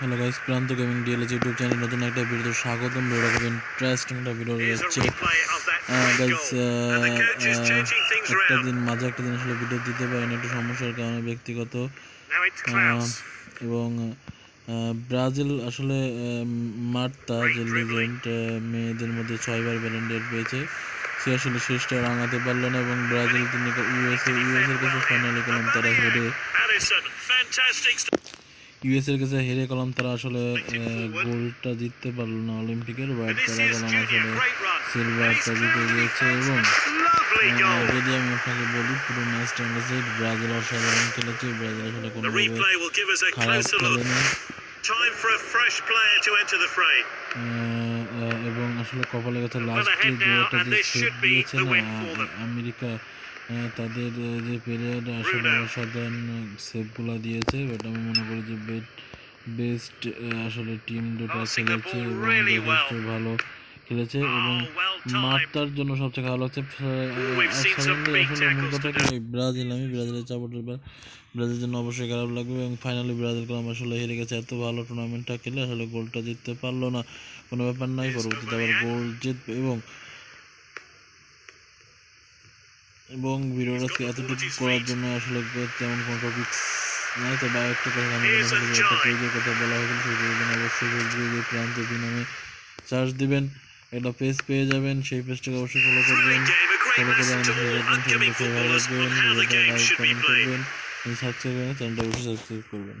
Hello guys Pranta gaming DLS YouTube channel নতুন একটা video স্বাগতম। ভিডিও খুব ইন্টারেস্টিং একটা ভিডিও replay গাইস একটা দিন মাঝে একটা দিন আসলে ভিডিও দিতে পারেন একটু সমস্যার কারণে ব্যক্তিগত। এবং ব্রাজিল আসলে মার্তা যে লিজেন্ড মেয়েদের মধ্যে ছয়বার ব্যালেন্ডের পেয়েছে সে আসলে শেষটা রাঙাতে পারল না এবং ব্রাজিল তিনি ইউএসএ ইউএসএর কাছে ফাইনালে কলম তারা হেরে। ইউএসের কাছে হেরে গেলাম তারা আসলে গোলটা জিততে পারল না অলিম্পিকের বাইট তারা গেলাম আসলে সিলভারটা জিতে গিয়েছে এবং যদি আমি আপনাকে বলি পুরো ম্যাচটা আমরা ব্রাজিল অসাধারণ খেলেছে ব্রাজিল আসলে কোনো খারাপ খেলে না এবং আসলে কপালে গেছে লাস্ট আমেরিকা তাদের যে প্লেয়ার আসলে অসাধারণ সেভগুলো দিয়েছে বাট আমি মনে করি যে বেট বেস্ট আসলে টিম দুটো খেলেছে এবং ভালো খেলেছে Oh, এবং. মার্তার জন্য সবচেয়ে ভালো হচ্ছে আসলে মূল কথা কি ব্রাজিল আমি ব্রাজিলের সাপোর্টার ব্রাজিলের জন্য অবশ্যই খারাপ লাগবে এবং ফাইনালি ব্রাজিল ক্লাব আসলে হেরে গেছে এত ভালো টুর্নামেন্টটা খেলে আসলে গোলটা জিততে পারল না কোনো ব্যাপার নাই পরবর্তীতে আবার গোল জিতবে এবং এবং ভিডিওটা এতটুকু করার জন্য আসলে তেমন কোনো টপিক্স নাই তো বা একটা কথা আমি মনে একটা পেজের কথা বলা হয়েছিল সেই পেজের অবশ্যই ফেসবুকে যে প্রান্ত বিনামে চার্জ দিবেন একটা পেজ পেয়ে যাবেন সেই পেজটাকে অবশ্যই ফলো করবেন ফলো করে আমাদের সাথে থাকবেন ভালো game লাইক কমেন্ট করবেন সাবস্ক্রাইব করবেন চ্যানেলটা অবশ্যই সাবস্ক্রাইব করবেন